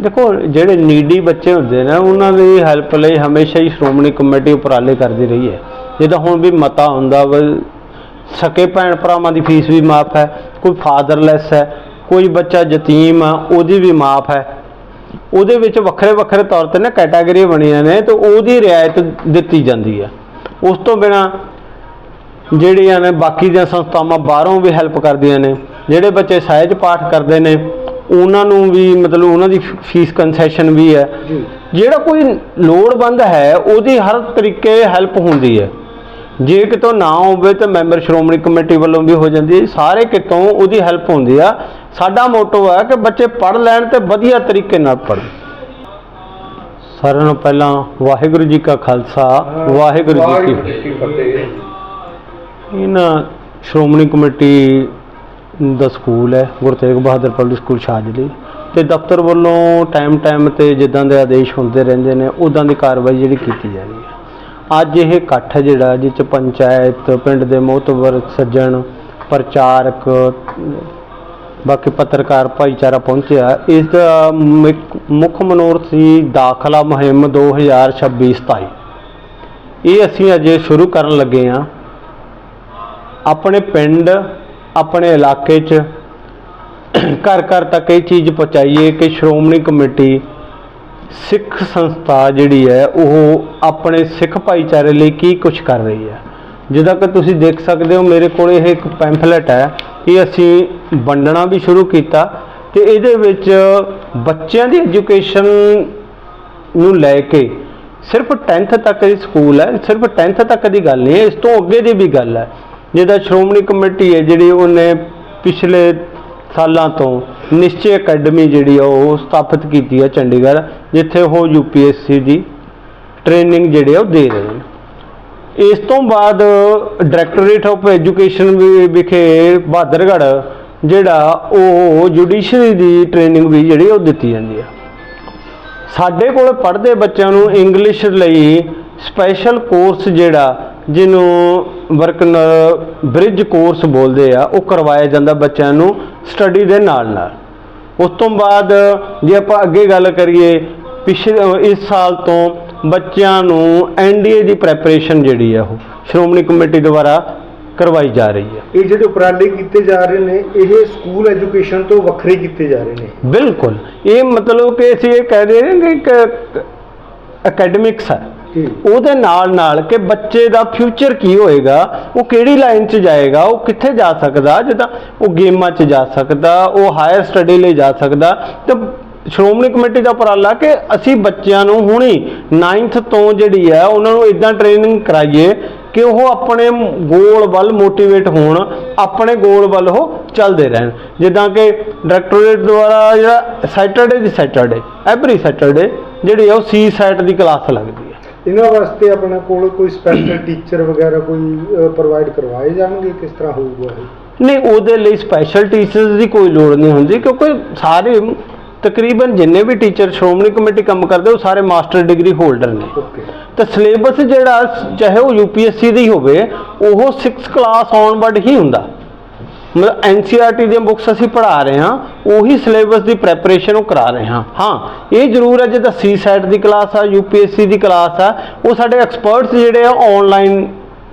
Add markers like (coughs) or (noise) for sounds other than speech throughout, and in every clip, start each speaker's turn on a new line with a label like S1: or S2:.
S1: ਦੇਖੋ, ਜਿਹੜੇ ਨੀਡੀ ਬੱਚੇ ਹੁੰਦੇ ਨੇ, ਉਹਨਾਂ ਦੀ ਹੈਲਪ ਲਈ ਹਮੇਸ਼ਾ ਹੀ ਸ਼੍ਰੋਮਣੀ ਕਮੇਟੀ ਉਪਰਾਲੇ ਕਰਦੀ ਰਹੀ ਹੈ। ਜਿੱਦਾਂ ਹੁਣ ਵੀ ਮਤਾ ਹੁੰਦਾ ਵਾ, ਸਕੇ ਭੈਣ ਭਰਾਵਾਂ ਦੀ ਫੀਸ ਵੀ ਮਾਫ ਹੈ, ਕੋਈ ਫਾਦਰਲੈਸ ਹੈ, ਕੋਈ ਬੱਚਾ ਯਤੀਮ ਆ ਉਹਦੀ ਵੀ ਮਾਫ ਹੈ। ਉਹਦੇ ਵਿੱਚ ਵੱਖਰੇ ਵੱਖਰੇ ਤੌਰ ਤੇ ਨਾ ਕੈਟਾਗਰੀ ਬਣੀਆਂ ਨੇ, ਤੇ ਉਹਦੀ ਰਿਆਇਤ ਦਿੱਤੀ ਜਾਂਦੀ ਹੈ। ਉਸ ਤੋਂ ਬਿਨਾ ਜਿਹੜੀਆਂ ਨੇ ਬਾਕੀ ਦੀਆਂ ਸੰਸਥਾਵਾਂ ਬਾਹਰੋਂ ਵੀ ਹੈਲਪ ਕਰਦੀਆਂ ਨੇ, ਜਿਹੜੇ ਬੱਚੇ ਸਹਿਜ ਪਾਠ ਕਰਦੇ ਨੇ ਉਹਨਾਂ ਨੂੰ ਵੀ ਮਤਲਬ ਉਹਨਾਂ ਦੀ ਫੀਸ ਕੰਸੈਸ਼ਨ ਵੀ ਹੈ। ਜਿਹੜਾ ਕੋਈ ਲੋੜਵੰਦ ਹੈ ਉਹਦੀ ਹਰ ਤਰੀਕੇ ਹੈਲਪ ਹੁੰਦੀ ਹੈ। ਜੇ ਕਿਤੋਂ ਨਾ ਹੋਵੇ ਤਾਂ ਮੈਂਬਰ ਸ਼੍ਰੋਮਣੀ ਕਮੇਟੀ ਵੱਲੋਂ ਵੀ ਹੋ ਜਾਂਦੀ ਹੈ। ਸਾਰੇ ਕਿਤੋਂ ਉਹਦੀ ਹੈਲਪ ਹੁੰਦੀ ਆ। ਸਾਡਾ ਮੋਟੋ ਹੈ ਕਿ ਬੱਚੇ ਪੜ੍ਹ ਲੈਣ ਤੇ ਵਧੀਆ ਤਰੀਕੇ ਨਾਲ ਪੜ੍ਹਨ। ਸਾਰਿਆਂ ਨੂੰ ਪਹਿਲਾਂ ਵਾਹਿਗੁਰੂ ਜੀ ਕਾ ਖਾਲਸਾ ਵਾਹਿਗੁਰੂ ਜੀ ਕੀ ਫਤਿਹ। ਇਹਨਾਂ ਸ਼੍ਰੋਮਣੀ ਕਮੇਟੀ ਦਾ ਸਕੂਲ ਹੈ, ਗੁਰੂ ਤੇਗ ਬਹਾਦਰ ਪਬਲਿਕ ਸਕੂਲ ਸ਼ਾਜਲੀ ਤੇ ਦਫ਼ਤਰ ਵੱਲੋਂ ਟਾਈਮ ਟਾਈਮ ਤੇ ਜਿੱਦਾਂ ਦੇ ਆਦੇਸ਼ ਹੁੰਦੇ ਰਹਿੰਦੇ ਨੇ ਉਦਾਂ ਦੀ ਕਾਰਵਾਈ ਜਿਹੜੀ ਕੀਤੀ ਜਾ ਰਹੀ ਹੈ। ਅੱਜ ਇਹ ਇਕੱਠ ਜਿਹੜਾ ਜਿਸ ਚ ਪੰਚਾਇਤ, ਪਿੰਡ ਦੇ ਮੋਹਤਵਰ ਸੱਜਣ, ਪ੍ਰਚਾਰਕ, ਬਾਕੀ ਪੱਤਰਕਾਰ ਭਾਈਚਾਰਾ ਪਹੁੰਚਿਆ। ਇਸ ਦਾ ਮੁੱਖ- ਮਨੋਰਥ ਸੀ ਦਾਖਲਾ ਮੁਹਿੰਮ 2026-27 ਇਹ ਅਸੀਂ ਅੱਜ ਸ਼ੁਰੂ ਕਰਨ ਲੱਗੇ ਹਾਂ। ਆਪਣੇ ਪਿੰਡ ਆਪਣੇ ਇਲਾਕੇ 'ਚ ਘਰ ਘਰ ਤੱਕ ਇਹ ਚੀਜ਼ ਪਹੁੰਚਾਈਏ ਕਿ ਸ਼੍ਰੋਮਣੀ ਕਮੇਟੀ ਸਿੱਖ ਸੰਸਥਾ ਜਿਹੜੀ ਹੈ, ਉਹ ਆਪਣੇ ਸਿੱਖ ਭਾਈਚਾਰੇ ਲਈ ਕੀ ਕੁਝ ਕਰ ਰਹੀ ਹੈ। ਜਿੱਦਾਂ ਕਿ ਤੁਸੀਂ ਦੇਖ ਸਕਦੇ ਹੋ, ਮੇਰੇ ਕੋਲ ਇਹ ਇੱਕ ਪੈਂਫਲੇਟ ਹੈ ਇਹ ਅਸੀਂ ਵੰਡਣਾ ਵੀ ਸ਼ੁਰੂ ਕੀਤਾ ਤੇ ਇਹਦੇ ਵਿੱਚ ਬੱਚਿਆਂ ਦੀ ਐਜੂਕੇਸ਼ਨ ਨੂੰ ਲੈ ਕੇ ਸਿਰਫ 10th ਤੱਕ ਦੀ ਸਕੂਲ ਹੈ, ਸਿਰਫ 10th ਤੱਕ ਦੀ ਗੱਲ ਨਹੀਂ ਹੈ, ਇਸ ਤੋਂ ਅੱਗੇ ਦੀ ਵੀ ਗੱਲ ਹੈ। ਜਿਹਦਾ ਸ਼੍ਰੋਮਣੀ ਕਮੇਟੀ ਹੈ ਜਿਹੜੀ ਉਹਨੇ ਪਿਛਲੇ ਸਾਲਾਂ ਤੋਂ ਨਿਸ਼ਚੇ ਅਕੈਡਮੀ ਜਿਹੜੀ ਆ ਉਹ ਸਥਾਪਿਤ ਕੀਤੀ ਹੈ ਚੰਡੀਗੜ੍ਹ, ਜਿੱਥੇ ਉਹ ਯੂਪੀਐਸਸੀ ਦੀ ਟ੍ਰੇਨਿੰਗ ਜਿਹੜੇ ਆ ਉਹ ਦੇ ਰਹੇ ਨੇ। ਇਸ ਤੋਂ ਬਾਅਦ ਡਾਇਰੈਕਟੋਰੇਟ ਆਫ ਐਜੂਕੇਸ਼ਨ ਵਿਖੇ ਬਹਾਦਰਗੜ੍ਹ ਜਿਹੜਾ ਉਹ ਜੁਡੀਸ਼ਰੀ ਦੀ ਟ੍ਰੇਨਿੰਗ ਵੀ ਜਿਹੜੀ ਉਹ ਦਿੱਤੀ ਜਾਂਦੀ ਆ। ਸਾਡੇ ਕੋਲ ਪੜ੍ਹਦੇ ਬੱਚਿਆਂ ਨੂੰ ਇੰਗਲਿਸ਼ ਲਈ ਸਪੈਸ਼ਲ ਕੋਰਸ ਜਿਹੜਾ ਜਿਹਨੂੰ ਵਰਕਨ ਬ੍ਰਿਜ ਕੋਰਸ ਬੋਲਦੇ ਆ ਉਹ ਕਰਵਾਇਆ ਜਾਂਦਾ ਬੱਚਿਆਂ ਨੂੰ ਸਟੱਡੀ ਦੇ ਨਾਲ ਨਾਲ। ਉਸ ਤੋਂ ਬਾਅਦ ਜੇ ਆਪਾਂ ਅੱਗੇ ਗੱਲ ਕਰੀਏ ਪਿਛਲੇ ਇਸ ਸਾਲ ਤੋਂ ਬੱਚਿਆਂ ਨੂੰ ਐਨਡੀਏ ਦੀ ਪ੍ਰੈਪਰੇਸ਼ਨ ਜਿਹੜੀ ਹੈ ਉਹ ਸ਼੍ਰੋਮਣੀ ਕਮੇਟੀ ਦੁਆਰਾ ਕਰਵਾਈ ਜਾ ਰਹੀ ਹੈ
S2: ਇਹ ਜਿਹੜੇ ਉਪਰਾਲੇ ਕੀਤੇ ਜਾ ਰਹੇ ਨੇ ਇਹ ਸਕੂਲ ਐਜੂਕੇਸ਼ਨ ਤੋਂ ਵੱਖਰੇ ਕੀਤੇ ਜਾ ਰਹੇ ਨੇ।
S1: ਬਿਲਕੁਲ। ਇਹ ਮਤਲਬ ਕਿ ਅਸੀਂ ਇਹ ਕਹਿ ਰਹੇ ਹਾਂ ਕਿ ਇੱਕ ਅਕੈਡਮਿਕਸ ਹੈ ਉਹਦੇ ਨਾਲ ਨਾਲ ਕਿ ਬੱਚੇ ਦਾ ਫਿਊਚਰ ਕੀ ਹੋਏਗਾ, ਉਹ ਕਿਹੜੀ ਲਾਈਨ 'ਚ ਜਾਏਗਾ, ਉਹ ਕਿੱਥੇ ਜਾ ਸਕਦਾ, ਜਿੱਦਾਂ ਉਹ ਗੇਮਾਂ 'ਚ ਜਾ ਸਕਦਾ, ਉਹ ਹਾਇਰ ਸਟੱਡੀ ਲਈ ਜਾ ਸਕਦਾ। ਤੇ ਸ਼੍ਰੋਮਣੀ ਕਮੇਟੀ ਦਾ ਉਪਰਾਲਾ ਕਿ ਅਸੀਂ ਬੱਚਿਆਂ ਨੂੰ ਹੁਣੀ 9th ਤੋਂ ਜਿਹੜੀ ਹੈ, ਉਹਨਾਂ ਨੂੰ ਇਦਾਂ ਟ੍ਰੇਨਿੰਗ ਕਰਾਈਏ ਕਿ ਉਹ ਆਪਣੇ ਗੋਲ ਵੱਲ ਮੋਟੀਵੇਟ ਹੋਣ, ਆਪਣੇ ਗੋਲ ਵੱਲ ਉਹ ਚੱਲਦੇ ਰਹਿਣ। ਜਿੱਦਾਂ ਕਿ ਡਾਇਰੈਕਟੋਰੇਟ ਦੁਆਰਾ ਜਿਹੜਾ ਸੈਟਰਡੇ ਦੀ ਸੈਟਰਡੇ ਐਵਰੀ ਸੈਟਰਡੇ ਜਿਹੜੀ ਆ ਉਹ ਸੀ ਸੈਟ ਦੀ ਕਲਾਸ ਲੱਗਦੀ।
S2: ਇਹਨਾਂ ਵਾਸਤੇ ਆਪਣੇ ਕੋਲ ਕੋਈ ਸਪੈਸ਼ਲ ਟੀਚਰ (coughs) ਵਗੈਰਾ ਕੋਈ ਪ੍ਰੋਵਾਈਡ ਕਰਵਾਏ ਜਾਣਗੇ? ਕਿਸ ਤਰ੍ਹਾਂ ਹੋਊਗਾ ਇਹ?
S1: ਨਹੀਂ ਉਹਦੇ ਲਈ ਸਪੈਸ਼ਲ ਟੀਚਰਸ ਦੀ ਕੋਈ ਲੋੜ ਨਹੀਂ ਹੁੰਦੀ ਕਿਉਂਕਿ ਸਾਰੇ ਤਕਰੀਬਨ ਜਿੰਨੇ ਵੀ ਟੀਚਰ ਸ਼੍ਰੋਮਣੀ ਕਮੇਟੀ ਕੰਮ ਕਰਦੇ ਉਹ ਸਾਰੇ ਮਾਸਟਰ ਡਿਗਰੀ ਹੋਲਡਰ ਨੇ।
S2: ਓਕੇ
S1: ਤੇ ਸਿਲੇਬਸ ਜਿਹੜਾ ਚਾਹੇ ਉਹ ਯੂਪੀਐਸਸੀ ਦੀ ਹੋਵੇ ਉਹ 6th ਕਲਾਸ ਆਨਵਰਡ ਹੀ ਹੁੰਦਾ। ਮਤਲਬ ਐਨਸੀਆਰਟੀ ਦੀਆਂ ਬੁੱਕਸ ਅਸੀਂ ਪੜ੍ਹਾ ਰਹੇ ਹਾਂ ਉਹੀ ਸਿਲੇਬਸ ਦੀ ਪ੍ਰੈਪਰੇਸ਼ਨ ਉਹ ਕਰਾ ਰਹੇ ਹਾਂ। ਹਾਂ ਇਹ ਜ਼ਰੂਰ ਹੈ ਜਿੱਦਾਂ ਸੀ ਸੈਟ ਦੀ ਕਲਾਸ ਆ ਯੂਪੀਐਸਸੀ ਦੀ ਕਲਾਸ ਆ ਉਹ ਸਾਡੇ ਐਕਸਪਰਟਸ ਜਿਹੜੇ ਆ ਆਨਲਾਈਨ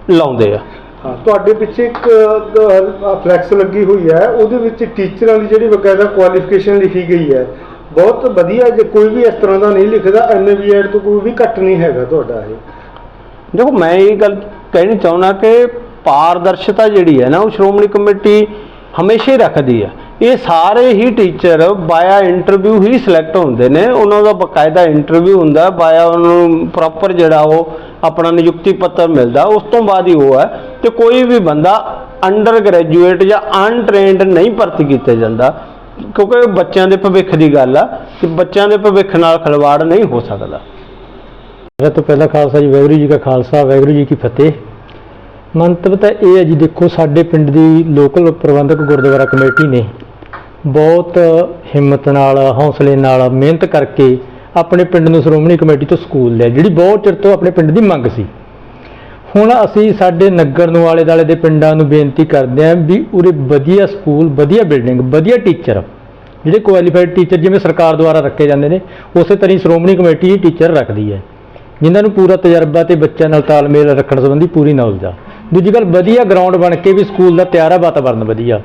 S1: ਲਾਉਂਦੇ ਆ।
S2: ਹਾਂ ਤੁਹਾਡੇ ਪਿੱਛੇ ਇੱਕ ਫਲੈਕਸ ਲੱਗੀ ਹੋਈ ਹੈ ਉਹਦੇ ਵਿੱਚ ਟੀਚਰਾਂ ਦੀ ਜਿਹੜੀ ਬਕਾਇਦਾ ਕੁਆਲੀਫਿਕੇਸ਼ਨ ਲਿਖੀ ਗਈ ਹੈ। ਬਹੁਤ ਵਧੀਆ ਜੇ ਕੋਈ ਵੀ ਇਸ ਤਰ੍ਹਾਂ ਦਾ ਨਹੀਂ ਲਿਖਦਾ ਐਨਵੀਐਡ ਤੋਂ ਕੋਈ ਵੀ ਘੱਟ ਨਹੀਂ ਹੈਗਾ ਤੁਹਾਡਾ ਇਹ।
S1: ਦੇਖੋ ਮੈਂ ਇਹ ਗੱਲ ਕਹਿਣੀ ਚਾਹੁੰਦਾ ਕਿ ਪਾਰਦਰਸ਼ਤਾ ਜਿਹੜੀ ਹੈ ਨਾ, ਉਹ ਸ਼੍ਰੋਮਣੀ ਕਮੇਟੀ ਹਮੇਸ਼ਾ ਹੀ ਰੱਖਦੀ ਹੈ। ਇਹ ਸਾਰੇ ਹੀ ਟੀਚਰ ਬਾਇਆ ਇੰਟਰਵਿਊ ਹੀ ਸਿਲੈਕਟ ਹੁੰਦੇ ਨੇ। ਉਹਨਾਂ ਦਾ ਬਕਾਇਦਾ ਇੰਟਰਵਿਊ ਹੁੰਦਾ ਬਾਇਆ ਉਹਨਾਂ ਨੂੰ ਪ੍ਰੋਪਰ ਜਿਹੜਾ ਉਹ ਆਪਣਾ ਨਿਯੁਕਤੀ ਪੱਤਰ ਮਿਲਦਾ, ਉਸ ਤੋਂ ਬਾਅਦ ਹੀ ਉਹ ਹੈ। ਤੇ ਕੋਈ ਵੀ ਬੰਦਾ ਅੰਡਰ ਗ੍ਰੈਜੂਏਟ ਜਾਂ ਅਨਟ੍ਰੇਨਡ ਨਹੀਂ ਭਰਤੀ ਕੀਤਾ ਜਾਂਦਾ, ਕਿਉਂਕਿ ਬੱਚਿਆਂ ਦੇ ਭਵਿੱਖ ਦੀ ਗੱਲ ਆ ਕਿ ਬੱਚਿਆਂ ਦੇ ਭਵਿੱਖ ਨਾਲ ਖਿਲਵਾੜ ਨਹੀਂ ਹੋ ਸਕਦਾ।
S3: ਸਾਰਿਆਂ ਤੋਂ ਪਹਿਲਾਂ ਖਾਲਸਾ ਜੀ, ਵਾਹਿਗੁਰੂ ਜੀ ਕਾ ਖਾਲਸਾ, ਵਾਹਿਗੁਰੂ ਜੀ ਕੀ ਫਤਿਹ। ਮੰਤਵ ਤਾਂ ਇਹ ਹੈ ਜੀ, ਦੇਖੋ ਸਾਡੇ ਪਿੰਡ ਦੀ ਲੋਕਲ ਪ੍ਰਬੰਧਕ ਗੁਰਦੁਆਰਾ ਕਮੇਟੀ ਨੇ ਬਹੁਤ ਹਿੰਮਤ ਨਾਲ, ਹੌਸਲੇ ਨਾਲ, ਮਿਹਨਤ ਕਰਕੇ ਆਪਣੇ ਪਿੰਡ ਨੂੰ ਸ਼੍ਰੋਮਣੀ ਕਮੇਟੀ ਤੋਂ ਸਕੂਲ ਲਿਆ, ਜਿਹੜੀ ਬਹੁਤ ਚਿਰ ਤੋਂ ਆਪਣੇ ਪਿੰਡ ਦੀ ਮੰਗ ਸੀ। ਹੁਣ ਅਸੀਂ ਸਾਡੇ ਨਗਰ ਨੂੰ ਆਲੇ ਦਾਲੇ ਦੇ ਪਿੰਡਾਂ ਨੂੰ ਬੇਨਤੀ ਕਰਦੇ ਹਾਂ ਵੀ ਉਰੇ ਵਧੀਆ ਸਕੂਲ, ਵਧੀਆ ਬਿਲਡਿੰਗ, ਵਧੀਆ ਟੀਚਰ, ਜਿਹੜੇ ਕੁਆਲੀਫਾਈਡ ਟੀਚਰ ਜਿਵੇਂ ਸਰਕਾਰ ਦੁਆਰਾ ਰੱਖੇ ਜਾਂਦੇ ਨੇ, ਉਸੇ ਤਰ੍ਹਾਂ ਹੀ ਸ਼੍ਰੋਮਣੀ ਕਮੇਟੀ ਟੀਚਰ ਰੱਖਦੀ ਹੈ। ਜਿਨ੍ਹਾਂ ਨੂੰ ਪੂਰਾ ਤਜਰਬਾ ਤੇ ਬੱਚਿਆਂ ਨਾਲ ਤਾਲਮੇਲ ਰੱਖਣ ਸੰਬੰਧੀ ਪੂਰੀ ਨੌਲੇਜ ਆ। ਦੂਜੀ ਗੱਲ ਵਧੀਆ ਗਰਾਊਂਡ ਬਣ ਕੇ ਵੀ ਸਕੂਲ ਦਾ ਤਿਆਰ ਆ, ਵਾਤਾਵਰਨ ਵਧੀਆ।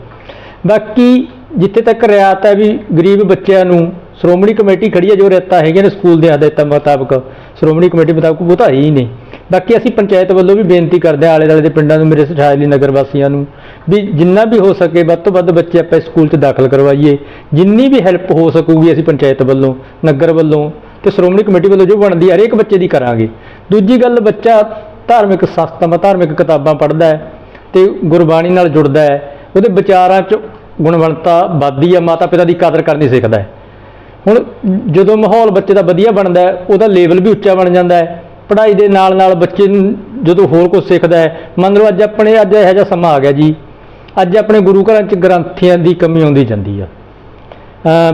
S3: ਬਾਕੀ ਜਿੱਥੇ ਤੱਕ ਰਿਆਤ ਹੈ ਵੀ ਗਰੀਬ ਬੱਚਿਆਂ ਨੂੰ, ਸ਼੍ਰੋਮਣੀ ਕਮੇਟੀ ਖੜੀ ਹੈ, ਜੋ ਰਿਆਤਾਂ ਹੈਗੀਆਂ ਨੇ ਸਕੂਲ ਦੇ ਹਦਾਇਤਾਂ ਮੁਤਾਬਕ, ਸ਼੍ਰੋਮਣੀ ਕਮੇਟੀ ਮੁਤਾਬਕ ਉਹ ਤਾਂ ਹੈ ਹੀ ਨੇ ਬਾਕੀ ਅਸੀਂ ਪੰਚਾਇਤ ਵੱਲੋਂ ਵੀ ਬੇਨਤੀ ਕਰਦੇ ਹਾਂ ਆਲੇ ਦੁਆਲੇ ਦੇ ਪਿੰਡਾਂ ਨੂੰ, ਮੇਰੇ ਸਠਾਇਲੀ ਨਗਰ ਵਾਸੀਆਂ ਨੂੰ, ਵੀ ਜਿੰਨਾ ਵੀ ਹੋ ਸਕੇ ਵੱਧ ਤੋਂ ਵੱਧ ਬੱਚੇ ਆਪਾਂ ਸਕੂਲ 'ਚ ਦਾਖਲ ਕਰਵਾਈਏ। ਜਿੰਨੀ ਵੀ ਹੈਲਪ ਹੋ ਸਕੂਗੀ ਅਸੀਂ ਪੰਚਾਇਤ ਵੱਲੋਂ, ਨਗਰ ਵੱਲੋਂ ਤੇ ਸ਼੍ਰੋਮਣੀ ਕਮੇਟੀ ਵੱਲੋਂ ਜੋ ਬਣਦੀ ਹੈ, ਹਰੇਕ ਬੱਚੇ ਦੀ ਕਰਾਂਗੇ। ਦੂਜੀ ਗੱਲ ਬੱਚਾ ਧਾਰਮਿਕ ਸੰਸਥਾਵਾਂ ਧਾਰਮਿਕ ਕਿਤਾਬਾਂ ਪੜ੍ਹਦਾ ਹੈ ਤੇ ਗੁਰਬਾਣੀ ਨਾਲ ਜੁੜਦਾ ਹੈ। ਉਹਦੇ ਵਿਚਾਰਾਂ 'ਚ ਗੁਣਵੰਤਾ ਵੱਧਦੀ ਹੈ ਮਾਤਾ ਪਿਤਾ ਦੀ ਕਦਰ ਕਰਨੀ ਸਿੱਖਦਾ ਹੈ। ਹੁਣ ਜਦੋਂ ਮਾਹੌਲ ਬੱਚੇ ਦਾ ਵਧੀਆ ਬਣਦਾ ਹੈ, ਉਹਦਾ ਲੈਵਲ ਵੀ ਉੱਚਾ ਬਣ ਜਾਂਦਾ ਹੈ। ਪੜ੍ਹਾਈ ਦੇ ਨਾਲ ਨਾਲ ਬੱਚੇ ਜਦੋਂ ਹੋਰ ਕੁਝ ਸਿੱਖਦਾ ਹੈ, ਮੰਨ ਲਓ ਅੱਜ ਆਪਣੇ, ਅੱਜ ਇਹੋ ਜਿਹਾ ਸਮਾਂ ਆ ਗਿਆ ਜੀ। ਅੱਜ ਆਪਣੇ ਗੁਰੂ ਘਰਾਂ 'ਚ ਗ੍ਰੰਥੀਆਂ ਦੀ ਕਮੀ ਆਉਂਦੀ ਜਾਂਦੀ ਆ।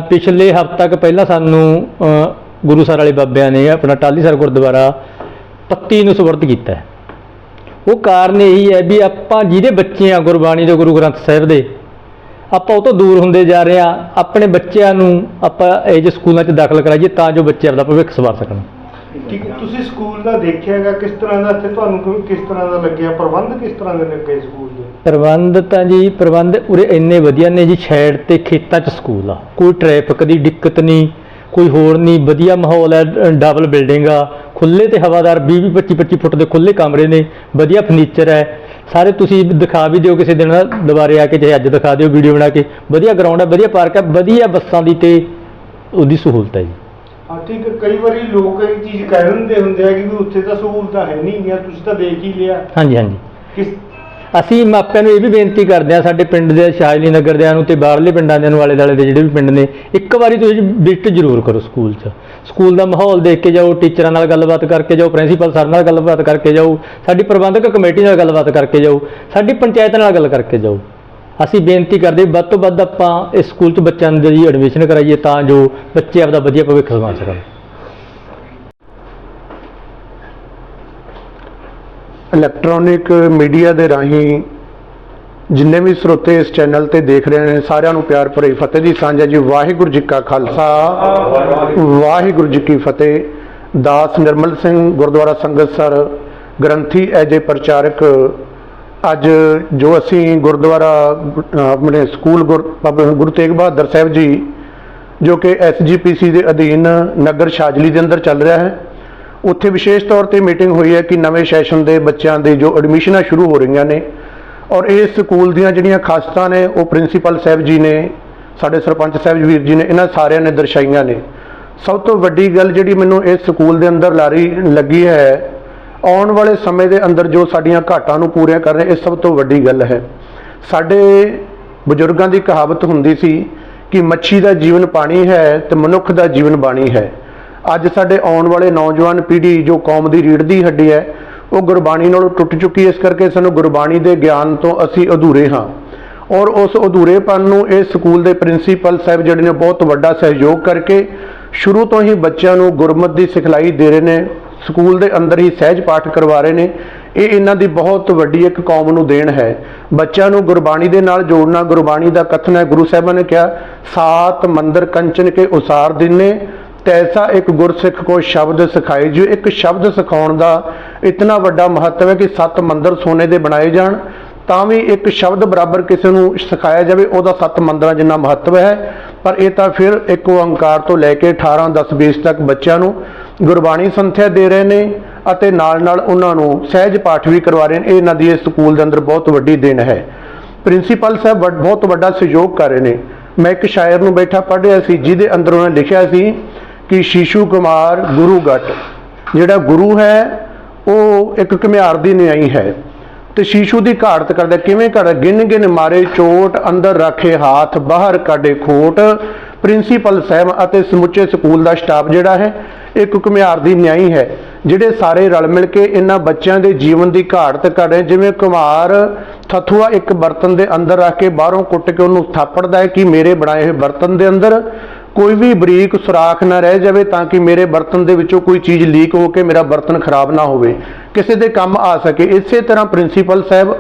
S3: ਪਿਛਲੇ ਹਫ਼ਤਾ ਕੁ ਪਹਿਲਾਂ ਸਾਨੂੰ ਗੁਰੂ ਸਰ ਵਾਲੇ ਬਾਬਿਆਂ ਨੇ ਆਪਣਾ ਟਾਲੀ ਸਰ ਗੁਰਦੁਆਰਾ ਪੱਤੀ ਨੂੰ ਸਵਰਤ ਕੀਤਾ ਹੈ। ਉਹ ਕਾਰਨ ਇਹੀ ਹੈ ਵੀ ਆਪਾਂ ਜਿਹਦੇ ਬੱਚੇ ਆ ਗੁਰਬਾਣੀ ਦੇ ਗੁਰੂ ਗ੍ਰੰਥ ਸਾਹਿਬ ਦੇ ਆਪਾਂ ਉਹ ਤੋਂ ਦੂਰ ਹੁੰਦੇ ਜਾ ਰਹੇ ਆ ਆਪਣੇ ਬੱਚਿਆਂ ਨੂੰ ਆਪਾਂ ਇਹ ਜਿਹੇ ਸਕੂਲਾਂ 'ਚ ਦਾਖਲ ਕਰਾਈਏ ਤਾਂ ਜੋ ਬੱਚੇ ਆਪਦਾ ਭਵਿੱਖ ਸਵਾਰ ਸਕਣ।
S2: ਠੀਕ ਤੁਸੀਂ ਸਕੂਲ ਦਾ ਦੇਖਿਆਗਾ ਕਿਸ ਤਰ੍ਹਾਂ ਦਾ ਇੱਥੇ ਤੁਹਾਨੂੰ ਕਿਸ ਤਰ੍ਹਾਂ ਦਾ ਲੱਗਿਆ ਪ੍ਰਬੰਧ ਕਿਸ ਤਰ੍ਹਾਂ ਦੇ ਲੱਗੇ ਸਕੂਲ ਦੇ?
S3: ਪ੍ਰਬੰਧ ਤਾਂ ਜੀ ਪ੍ਰਬੰਧ ਉਰੇ ਇੰਨੇ ਵਧੀਆ ਨੇ ਜੀ ਸ਼ੈਡ ਤੇ ਖੇਤਾਂ 'ਚ ਸਕੂਲ ਆ। ਕੋਈ ਟ੍ਰੈਫਿਕ ਦੀ ਦਿੱਕਤ ਨਹੀਂ ਕੋਈ ਹੋਰ ਨਹੀਂ ਵਧੀਆ ਮਾਹੌਲ ਹੈ ਡਬਲ ਬਿਲਡਿੰਗ ਆ ਖੁੱਲੇ ਤੇ ਹਵਾਦਾਰ 20 20 25 25 ਫੁੱਟ ਦੇ ਖੁੱਲੇ ਕਮਰੇ ਨੇ ਵਧੀਆ ਫਰਨੀਚਰ ਹੈ। ਸਾਰੇ ਤੁਸੀਂ ਦਿਖਾ ਵੀ ਦਿਓ ਕਿਸੇ ਦਿਨ ਦੁਬਾਰੇ ਆ ਕੇ ਚਾਹੇ ਅੱਜ ਦਿਖਾ ਦਿਓ ਵੀਡੀਓ ਬਣਾ ਕੇ। ਵਧੀਆ ਗਰਾਊਂਡ ਹੈ ਵਧੀਆ ਪਾਰਕ ਹੈ ਵਧੀਆ ਬੱਸਾਂ ਦੀ ਤੇ ਉਹਦੀ ਸਹੂਲਤ ਹੈ ਜੀ।
S2: ਹਾਂ ਠੀਕ ਹੈ। ਕਈ ਵਾਰੀ ਲੋਕ ਇਹ ਚੀਜ਼ ਕਹਿ ਦਿੰਦੇ ਹੁੰਦੇ ਆ ਕਿ ਵੀ ਉੱਥੇ ਤਾਂ ਸਹੂਲਤਾਂ ਹੈ ਨਹੀਂ ਗਿਆ ਤੁਸੀਂ ਤਾਂ ਦੇਖ ਹੀ ਲਿਆ।
S3: ਹਾਂਜੀ ਹਾਂਜੀ।
S2: ਕਿਸ
S3: ਅਸੀਂ ਮਾਪਿਆਂ ਨੂੰ ਇਹ ਵੀ ਬੇਨਤੀ ਕਰਦੇ ਹਾਂ, ਸਾਡੇ ਪਿੰਡ ਦੇ, ਸ਼ਾਇਲੀ ਨਗਰ ਦਿਆਂ ਨੂੰ ਤੇ ਬਾਹਰਲੇ ਪਿੰਡਾਂ ਦੇ ਨੂੰ ਆਲੇ ਦੁਆਲੇ ਦੇ ਜਿਹੜੇ ਵੀ ਪਿੰਡ ਨੇ, ਇੱਕ ਵਾਰੀ ਤੁਸੀਂ ਵਿਜ਼ਿਟ ਜ਼ਰੂਰ ਕਰੋ ਸਕੂਲ 'ਚ। ਸਕੂਲ ਦਾ ਮਾਹੌਲ ਦੇਖ ਕੇ ਜਾਓ, ਟੀਚਰਾਂ ਨਾਲ ਗੱਲਬਾਤ ਕਰਕੇ ਜਾਓ, ਪ੍ਰਿੰਸੀਪਲ ਸਰ ਨਾਲ ਗੱਲਬਾਤ ਕਰਕੇ ਜਾਓ, ਸਾਡੀ ਪ੍ਰਬੰਧਕ ਕਮੇਟੀ ਨਾਲ ਗੱਲਬਾਤ ਕਰਕੇ ਜਾਓ, ਸਾਡੀ ਪੰਚਾਇਤ ਨਾਲ ਗੱਲ ਕਰਕੇ ਜਾਓ। ਅਸੀਂ ਬੇਨਤੀ ਕਰਦੇ ਵੱਧ ਤੋਂ ਵੱਧ ਆਪਾਂ ਇਸ ਸਕੂਲ 'ਚ ਬੱਚਿਆਂ ਦੀ ਐਡਮਿਸ਼ਨ ਕਰਾਈਏ ਤਾਂ ਜੋ ਬੱਚੇ ਆਪਦਾ ਵਧੀਆ ਭਵਿੱਖ ਸਮਾਰ ਸਕਣ।
S4: ਇਲੈਕਟ੍ਰੋਨਿਕ ਮੀਡੀਆ ਦੇ ਰਾਹੀਂ ਜਿੰਨੇ ਵੀ ਸਰੋਤੇ ਇਸ ਚੈਨਲ ਤੇ ਦੇਖ ਰਹੇ ਨੇ, ਸਾਰਿਆਂ ਨੂੰ ਪਿਆਰ ਭਰੀ ਫਤਿਹ ਦੀ ਸਾਂਝਾ ਜੀ। ਵਾਹਿਗੁਰੂ ਜੀ ਕਾ ਖਾਲਸਾ। ਵਾਹਿਗੁਰੂ ਜੀ ਕੀ ਫਤਿਹ। ਦਾਸ ਨਿਰਮਲ ਸਿੰਘ, ਗੁਰਦੁਆਰਾ ਸੰਗਤ ਸਰ, ਗ੍ਰੰਥੀ ਐਜੇ ਪ੍ਰਚਾਰਕ, ਅੱਜ ਜੋ ਅਸੀਂ ਗੁਰਦੁਆਰਾ ਆਪਣੇ ਸਕੂਲ ਗੁਰ ਗੁਰੂ ਤੇਗ ਬਹਾਦਰ ਸਾਹਿਬ ਜੀ, ਜੋ ਕਿ ਐਸਜੀਪੀਸੀ ਦੇ ਅਧੀਨ ਨਗਰ ਸ਼ਾਜਲੀ ਦੇ ਅੰਦਰ ਚੱਲ ਰਿਹਾ ਹੈ ਉੱਥੇ ਵਿਸ਼ੇਸ਼ ਤੌਰ ਤੇ ਮੀਟਿੰਗ ਹੋਈ ਹੈ ਕਿ ਨਵੇਂ ਸੈਸ਼ਨ ਦੇ ਬੱਚਿਆਂ ਦੇ ਜੋ ਐਡਮਿਸ਼ਨਾਂ ਸ਼ੁਰੂ ਹੋ ਰਹੀਆਂ ਨੇ ਔਰ ਇਸ ਸਕੂਲ ਦੀਆਂ ਜਿਹੜੀਆਂ ਖਾਸਤਾਂ ਨੇ, ਉਹ ਪ੍ਰਿੰਸੀਪਲ ਸਾਹਿਬ ਜੀ ਨੇ, ਸਾਡੇ ਸਰਪੰਚ ਸਾਹਿਬ ਵੀਰ ਜੀ ਨੇ, ਇਹਨਾਂ ਸਾਰਿਆਂ ਨੇ ਦਰਸਾਈਆਂ ਨੇ। ਸਭ ਤੋਂ ਵੱਡੀ ਗੱਲ ਜਿਹੜੀ ਮੈਨੂੰ ਇਸ ਸਕੂਲ ਦੇ ਅੰਦਰ ਲਾਰੀ ਲੱਗੀ ਹੈ, ਆਉਣ ਵਾਲੇ ਸਮੇਂ ਦੇ ਅੰਦਰ ਜੋ ਸਾਡੀਆਂ ਘਾਟਾਂ ਨੂੰ ਪੂਰੀਆਂ ਕਰ ਰਹੇ ਇਹ ਸਭ ਤੋਂ ਵੱਡੀ ਗੱਲ ਹੈ। ਸਾਡੇ ਬਜ਼ੁਰਗਾਂ ਦੀ ਕਹਾਵਤ ਹੁੰਦੀ ਸੀ ਕਿ ਮੱਛੀ ਦਾ ਜੀਵਨ ਪਾਣੀ ਹੈ ਤੇ ਮਨੁੱਖ ਦਾ ਜੀਵਨ ਬਾਣੀ ਹੈ। ਅੱਜ ਸਾਡੇ ਆਉਣ ਵਾਲੇ ਨੌਜਵਾਨ ਪੀੜ੍ਹੀ ਜੋ ਕੌਮ ਦੀ ਰੀੜ੍ਹ ਦੀ ਹੱਡੀ ਹੈ, ਉਹ ਗੁਰਬਾਣੀ ਨਾਲੋਂ ਟੁੱਟ ਚੁੱਕੀ ਹੈ। ਇਸ ਕਰਕੇ ਸਾਨੂੰ ਗੁਰਬਾਣੀ ਦੇ ਗਿਆਨ ਤੋਂ ਅਸੀਂ ਅਧੂਰੇ ਹਾਂ। ਔਰ ਉਸ ਅਧੂਰੇਪਨ ਨੂੰ ਇਹ ਸਕੂਲ ਦੇ ਪ੍ਰਿੰਸੀਪਲ ਸਾਹਿਬ ਜਿਹੜੇ ਨੇ ਬਹੁਤ ਵੱਡਾ ਸਹਿਯੋਗ ਕਰਕੇ ਸ਼ੁਰੂ ਤੋਂ ਹੀ ਬੱਚਿਆਂ ਨੂੰ ਗੁਰਮਤ ਦੀ ਸਿਖਲਾਈ ਦੇ ਰਹੇ ਨੇ, ਸਕੂਲ ਦੇ ਅੰਦਰ ਹੀ ਸਹਿਜ ਪਾਠ ਕਰਵਾ ਰਹੇ ਨੇ। ਇਹ ਇਹਨਾਂ ਦੀ ਬਹੁਤ ਵੱਡੀ ਇੱਕ ਕੌਮ ਨੂੰ ਦੇਣ ਹੈ। ਬੱਚਿਆਂ ਨੂੰ ਗੁਰਬਾਣੀ ਦੇ ਨਾਲ ਜੋੜਨਾ, ਗੁਰਬਾਣੀ ਦਾ ਕਥਨ ਹੈ। ਗੁਰੂ ਸਾਹਿਬਾਨ ਨੇ ਕਿਹਾ, ਸਾਤ ਮੰਦਰ ਕੰਚਨ ਕੇ ਉਸਾਰ ਦਿਨੇ ਤੈਸਾ ਇੱਕ ਗੁਰਸਿੱਖ ਕੋ ਸ਼ਬਦ ਸਿਖਾਏ ਜੋ ਇੱਕ ਸ਼ਬਦ ਸਿਖਾਉਣ ਦਾ ਇਤਨਾ ਵੱਡਾ ਮਹੱਤਵ ਹੈ ਕਿ ਸੱਤ ਮੰਦਰ ਸੋਨੇ ਦੇ ਬਣਾਏ ਜਾਣ, ਤਾਂ ਵੀ ਇੱਕ ਸ਼ਬਦ ਬਰਾਬਰ ਕਿਸੇ ਨੂੰ ਸਿਖਾਇਆ ਜਾਵੇ, ਉਹਦਾ ਸੱਤ ਮੰਦਰਾਂ ਜਿੰਨਾ ਮਹੱਤਵ ਹੈ। ਪਰ ਇਹ ਤਾਂ ਫਿਰ ਇੱਕ ਓੰਕਾਰ ਤੋਂ ਲੈ ਕੇ 18 10 20 ਤੱਕ ਬੱਚਿਆਂ ਨੂੰ ਗੁਰਬਾਣੀ ਸੰਥਿਆ ਦੇ ਰਹੇ ਨੇ ਅਤੇ ਨਾਲ ਨਾਲ ਉਹਨਾਂ ਨੂੰ ਸਹਿਜ ਪਾਠ ਵੀ ਕਰਵਾ ਰਹੇ ਨੇ। ਇਹ ਇਹਨਾਂ ਦੀ ਇਸ ਸਕੂਲ ਦੇ ਅੰਦਰ ਬਹੁਤ ਵੱਡੀ ਦੇਣ ਹੈ। ਪ੍ਰਿੰਸੀਪਲ ਸਾਹਿਬ ਵੱਡ- ਬਹੁਤ ਵੱਡਾ ਸਹਿਯੋਗ ਕਰ ਰਹੇ ਨੇ। ਮੈਂ ਇੱਕ ਸ਼ਾਇਰ ਨੂੰ ਬੈਠਾ ਪੜ੍ਹ ਰਿਹਾ ਸੀ, ਜਿਹਦੇ ਅੰਦਰ ਉਹਨਾਂ ਲਿਖਿਆ ਸੀ ਕਿ ਸ਼ੀਸ਼ੂ ਕੁਮਾਰ ਗੁਰੂ ਗੱਟ, ਜਿਹੜਾ ਗੁਰੂ ਹੈ, ਉਹ ਇੱਕ ਘੁਮਿਆਰ ਦੀ ਨਿਆਈ ਹੈ। ਤੇ ਸ਼ੀਸ਼ੂ ਦੀ ਘਾੜਤ ਕਰਦਾ, ਕਿਵੇਂ ਕਰ ਗਿਣ ਗਿਣ ਮਾਰੇ ਚੋਟ, ਅੰਦਰ ਰੱਖੇ ਹੱਥ, ਬਾਹਰ ਕੱਢੇ ਖੋਟ। ਪ੍ਰਿੰਸੀਪਲ ਸਾਹਿਬ ਅਤੇ ਸਮੁੱਚੇ ਸਕੂਲ ਦਾ ਸਟਾਫ ਜਿਹੜਾ ਹੈ, ਇੱਕ ਘੁਮਿਆਰ ਦੀ ਨਿਆਈ ਹੈ, ਜਿਹੜੇ ਸਾਰੇ ਰਲ ਮਿਲ ਕੇ ਇਹਨਾਂ ਬੱਚਿਆਂ ਦੇ ਜੀਵਨ ਦੀ ਘਾੜਤ ਕਰ ਰਹੇ ਜਿਵੇਂ ਕੁਮਾਰ ਥਥੂਆ ਇੱਕ ਬਰਤਨ ਦੇ ਅੰਦਰ ਰੱਖ ਕੇ ਬਾਹਰੋਂ ਕੁੱਟ ਕੇ ਉਹਨੂੰ ਥਾਪੜਦਾ ਹੈ ਕਿ ਮੇਰੇ ਬਣਾਏ ਹੋਏ ਬਰਤਨ ਦੇ ਅੰਦਰ ਕੋਈ ਵੀ ਬਰੀਕ ਸੁਰਾਖ ਨਾ ਰਹਿ ਜਾਵੇ ਤਾਂ ਕਿ ਮੇਰੇ ਬਰਤਨ ਦੇ ਵਿੱਚੋਂ ਕੋਈ ਚੀਜ਼ ਲੀਕ ਹੋ ਕੇ ਮੇਰਾ ਬਰਤਨ ਖਰਾਬ ਨਾ ਹੋਵੇ। ਕਿਸੇ ਦੇ ਕੰਮ ਆ ਸਕੇ। ਇਸੇ ਤਰ੍ਹਾਂ ਪ੍ਰਿੰਸੀਪਲ ਸਾਹਿਬ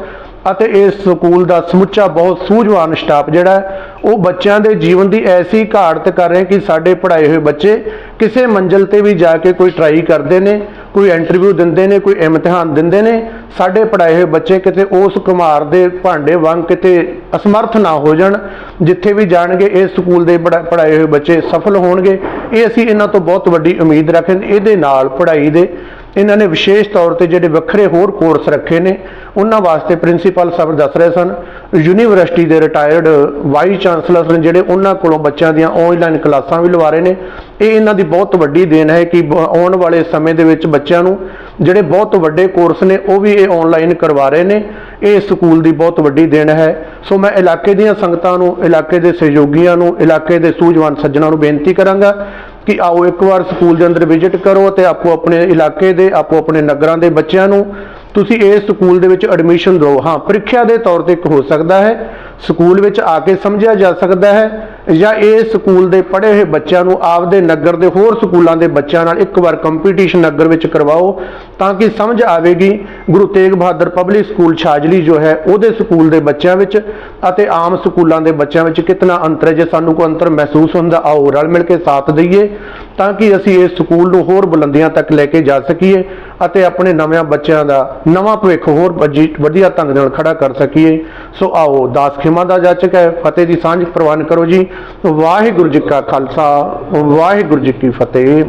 S4: ਅਤੇ ਇਸ ਸਕੂਲ ਦਾ ਸਮੁੱਚਾ ਬਹੁਤ ਸੂਝਵਾਨ ਸਟਾਫ ਜਿਹੜਾ ਉਹ ਬੱਚਿਆਂ ਦੇ ਜੀਵਨ ਦੀ ਐਸੀ ਘਾੜਤ ਕਰ ਰਹੇ ਕਿ ਸਾਡੇ ਪੜ੍ਹਾਏ ਹੋਏ ਬੱਚੇ ਕਿਸੇ ਮੰਜ਼ਲ ਤੇ ਵੀ ਜਾ ਕੇ ਕੋਈ ਟਰਾਈ ਕਰਦੇ ਨੇ, ਕੋਈ ਇੰਟਰਵਿਊ ਦਿੰਦੇ ਨੇ, ਕੋਈ ਇਮਤਿਹਾਨ ਦਿੰਦੇ ਨੇ, ਸਾਡੇ ਪੜ੍ਹਾਏ ਹੋਏ ਬੱਚੇ ਕਿਤੇ ਉਸ ਕੁਮਾਰ ਦੇ ਭਾਂਡੇ ਵਾਂਗ ਕਿਤੇ ਅਸਮਰਥ ਨਾ ਹੋ ਜਾਣ, ਜਿੱਥੇ ਵੀ ਜਾਣਗੇ ਇਸ ਸਕੂਲ ਦੇ ਪੜ੍ਹਾ- ਪੜ੍ਹਾਏ ਹੋਏ ਬੱਚੇ ਸਫਲ ਹੋਣਗੇ, ਇਹ ਅਸੀਂ ਇਹਨਾਂ ਤੋਂ ਬਹੁਤ ਵੱਡੀ ਉਮੀਦ ਰੱਖਦੇ ਇਹਦੇ ਨਾਲ ਪੜ੍ਹਾਈ ਦੇ ਇਹਨਾਂ ਨੇ ਵਿਸ਼ੇਸ਼ ਤੌਰ ਤੇ ਜਿਹੜੇ ਵੱਖਰੇ ਹੋਰ ਕੋਰਸ ਰੱਖੇ ਨੇ, ਉਹਨਾਂ ਵਾਸਤੇ ਪ੍ਰਿੰਸੀਪਲ ਸਾਹਿਬ ਦੱਸ ਰਹੇ ਸਨ, ਯੂਨੀਵਰਸਿਟੀ ਦੇ ਰਿਟਾਇਰਡ ਵਾਈਸ ਚਾਂਸਲਰ ਨੇ ਜਿਹੜੇ ਉਹਨਾਂ ਕੋਲੋਂ ਬੱਚਿਆਂ ਦੀਆਂ ਆਨਲਾਈਨ ਕਲਾਸਾਂ ਵੀ ਲਵਾ ਰਹੇ ਨੇ। ਇਹ ਇਹਨਾਂ ਦੀ ਬਹੁਤ ਵੱਡੀ ਦੇਣ ਹੈ ਕਿ ਬ- ਆਉਣ ਵਾਲੇ ਸਮੇਂ ਦੇ ਵਿੱਚ ਬੱਚਿਆਂ ਨੂੰ ਜਿਹੜੇ ਬਹੁਤ ਵੱਡੇ ਕੋਰਸ ਨੇ, ਉਹ ਵੀ ਇਹ ਆਨਲਾਈਨ ਕਰਵਾ ਰਹੇ ਨੇ। ਇਹ ਸਕੂਲ ਦੀ ਬਹੁਤ ਵੱਡੀ ਦੇਣ ਹੈ। ਸੋ ਮੈਂ ਇਲਾਕੇ ਦੀਆਂ ਸੰਗਤਾਂ ਨੂੰ, ਇਲਾਕੇ ਦੇ ਸਹਿਯੋਗੀਆਂ ਨੂੰ, ਇਲਾਕੇ ਦੇ ਸੂਝਵਾਨ ਸੱਜਣਾਂ ਨੂੰ ਬੇਨਤੀ ਕਰਾਂਗਾ ਕਿ ਆਓ ਇੱਕ ਵਾਰ ਸਕੂਲ ਦੇ ਅੰਦਰ ਵਿਜ਼ਿਟ ਕਰੋ ਤੇ ਆਪੋ ਆਪਣੇ ਇਲਾਕੇ ਦੇ, ਆਪੋ ਆਪਣੇ ਨਗਰਾਂ ਦੇ ਬੱਚਿਆਂ ਨੂੰ ਤੁਸੀਂ ਇਸ ਸਕੂਲ ਦੇ ਵਿੱਚ ਐਡਮਿਸ਼ਨ ਦਿਓ। ਹਾਂ, ਪ੍ਰੀਖਿਆ ਦੇ ਤੌਰ ਤੇ ਇੱਕ ਹੋ ਸਕਦਾ ਹੈ। ਸਕੂਲ ਵਿੱਚ ਆ ਕੇ ਸਮਝਿਆ ਜਾ ਸਕਦਾ ਹੈ ਜਾਂ ਇਹ ਸਕੂਲ ਦੇ ਪੜ੍ਹੇ ਹੋਏ ਬੱਚਿਆਂ ਨੂੰ ਆਪਦੇ ਨਗਰ ਦੇ ਹੋਰ ਸਕੂਲਾਂ ਦੇ ਬੱਚਿਆਂ ਨਾਲ ਇੱਕ ਵਾਰ ਕੰਪੀਟੀਸ਼ਨ ਨਗਰ ਵਿੱਚ ਕਰਵਾਓ ਤਾਂ ਕਿ ਸਮਝ ਆਵੇਗੀ। ਗੁਰੂ ਤੇਗ ਬਹਾਦਰ ਪਬਲਿਕ ਸਕੂਲ ਛਾਜਲੀ ਜੋ ਹੈ, ਉਹਦੇ ਸਕੂਲ ਦੇ ਬੱਚਿਆਂ ਵਿੱਚ ਅਤੇ ਆਮ ਸਕੂਲਾਂ ਦੇ ਬੱਚਿਆਂ ਵਿੱਚ ਕਿੰਨਾ ਅੰਤਰ ਹੈ ਜੇ ਸਾਨੂੰ ਕੋਈ ਅੰਤਰ ਮਹਿਸੂਸ ਹੁੰਦਾ, ਆਓ ਰਲ ਮਿਲ ਕੇ ਸਾਥ ਦਈਏ ਤਾਂ ਕਿ ਅਸੀਂ ਇਸ ਸਕੂਲ ਨੂੰ ਹੋਰ ਬੁਲੰਦੀਆਂ ਤੱਕ ਲੈ ਕੇ ਜਾ ਸਕੀਏ ਅਤੇ ਆਪਣੇ ਨਵਿਆਂ ਬੱਚਿਆਂ ਦਾ ਨਵਾਂ ਭਵਿੱਖ ਹੋਰ ਵੱਜੀ- ਵਧੀਆ ਢੰਗ ਨਾਲ ਖੜਾ ਕਰ ਸਕੀਏ। ਸੋ ਆਓ ਦਾਸ ਖਿਮਾ ਦਾ ਜਾਚਕ ਹੈ। ਫਤਿਹ ਦੀ ਸਾਂਝ ਪ੍ਰਵਾਨ ਕਰੋ ਜੀ। ਵਾਹਿਗੁਰੂ ਜੀ ਕਾ ਖਾਲਸਾ, ਵਾਹਿਗੁਰੂ ਜੀ ਕੀ ਫਤਿਹ।